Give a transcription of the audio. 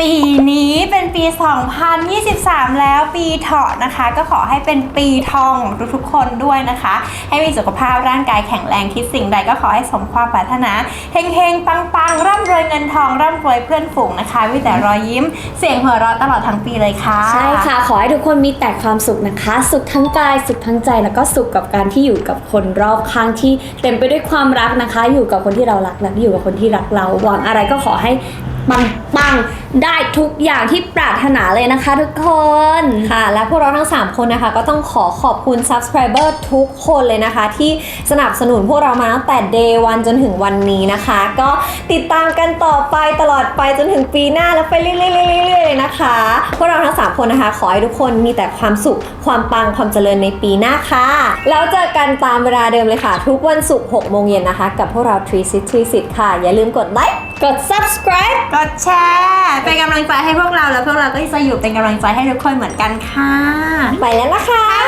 ปีนี้เป็นปี 2023 แล้วปีเถาะนะคะ ก็ขอให้เป็นปีทองของทุกๆคนด้วยนะคะ ให้มีสุขภาพร่างกายแข็งแรงคิดสิ่งใดก็ขอให้สมความปรารถนาเฮงๆ ปังๆ ร่ำรวยเงินทอง ร่ำรวยเพื่อนฝูงนะคะมีแต่รอยยิ้มเสียงหัวเราะตลอดทั้งปีเลยค่ะ ใช่ค่ะ ขอให้ทุกคนมีแต่ความสุขนะคะ สุขทั้งกายสุขทั้งใจแล้วก็สุขกับการที่อยู่กับคนรอบข้างที่เต็มไปด้วยความรักนะคะ อยู่กับคนที่เรารักและอยู่กับคนที่รักเราหวังอะไรก็ขอให้ปังปัง ได้ทุกอย่างที่ปรารถนาเลยนะคะทุกคนค่ะ และพวกเราทั้ง 3 คนนะคะ ก็ต้องขอขอบคุณ subscriber ทุกคนเลยนะคะ ที่สนับสนุนพวกเรามาตั้งแต่ day 1จนถึงวันนี้นะคะ ก็ติดตามกันต่อไปตลอดไปจนถึงปีหน้าแล้วไปเรื่อยๆเลยนะคะ พวกเราทั้ง 3 คนนะคะ ขอให้ทุกคนมีแต่ความสุขความปังความเจริญในปีหน้าค่ะแล้วเจอกันตามเวลาเดิมเลยค่ะ ทุกวันศุกร์6โมงเย็นนะคะ กับพวกเรา Tree Sit Tree Sit ค่ะ อย่าลืมกดไลค์กด subscribe กดแชร์เป็นกำลังใจให้พวกเราแล้วพวกเราก็จะอยู่เป็นกำลังใจให้ทุกคนเหมือนกันค่ะ ไปแล้วล่ะค่ะ